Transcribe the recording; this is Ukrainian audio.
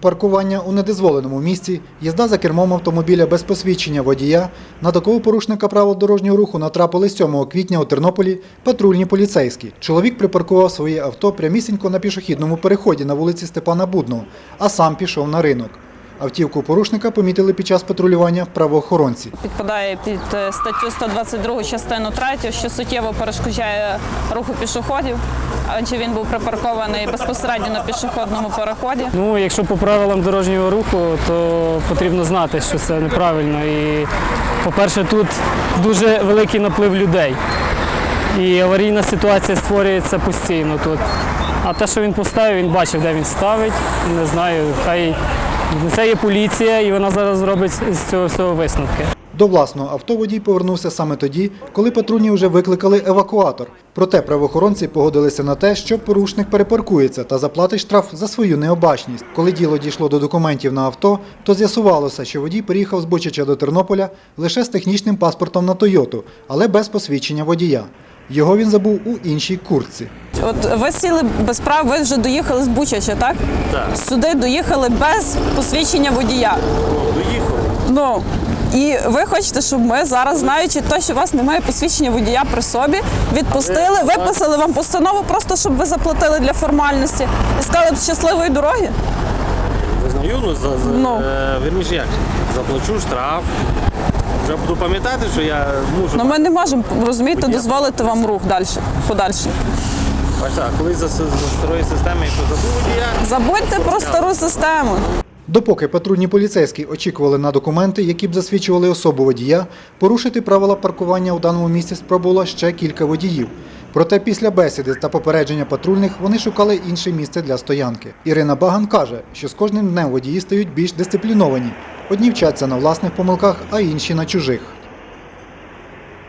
паркування у недозволеному місці, їзда за кермом автомобіля без посвідчення водія. На такого порушника правил дорожнього руху натрапили 7 квітня у Тернополі патрульні поліцейські. Чоловік припаркував своє авто прямісінько на пішохідному переході на вулиці Степана Будного, а сам пішов на ринок. Автівку порушника помітили під час патрулювання правоохоронці. Підпадає під е, статтю 122 частину 3, що суттєво перешкоджає руху пішоходів, адже він був припаркований безпосередньо на пішохідному переході. Ну, якщо по правилам дорожнього руху, то потрібно знати, що це неправильно. І, по-перше, тут дуже великий наплив людей. І аварійна ситуація створюється постійно тут. А те, що він поставив, він бачив, де він ставить. Не знаю, хай це є поліція, і вона зараз зробить з цього всього висновки. До власного авто водій повернувся саме тоді, коли патрульні вже викликали евакуатор. Проте правоохоронці погодилися на те, що порушник перепаркується та заплатить штраф за свою необачність. Коли діло дійшло до документів на авто, то з'ясувалося, що водій переїхав з Бучача до Тернополя лише з технічним паспортом на Тойоту, але без посвідчення водія. Його він забув у іншій куртці. От ви сіли без прав, ви вже доїхали з Бучача, так? Так. Сюди доїхали без посвідчення водія. Доїхав. Ну і ви хочете, щоб ми зараз, знаючи те, що у вас немає посвідчення водія при собі, відпустили, виписали вам постанову, просто щоб ви заплатили для формальності і сказали б щасливої дороги. Визнаю, ну, за, за, Ну. е, вірніше як? Заплачу штраф. Вже буду пам'ятати, що я мушу. Ну ми не можемо розумієте, дозволити вам рух далі, подальший. Бачите, а коли за, за старої системи, якщо забув водія, Забудьте про стару систему. Допоки патрульні поліцейські очікували на документи, які б засвідчували особу водія, порушити правила паркування у даному місці спробувало ще кілька водіїв. Проте після бесіди та попередження патрульних вони шукали інше місце для стоянки. Ірина Баган каже, що з кожним днем водії стають більш дисципліновані. Одні вчаться на власних помилках, а інші на чужих.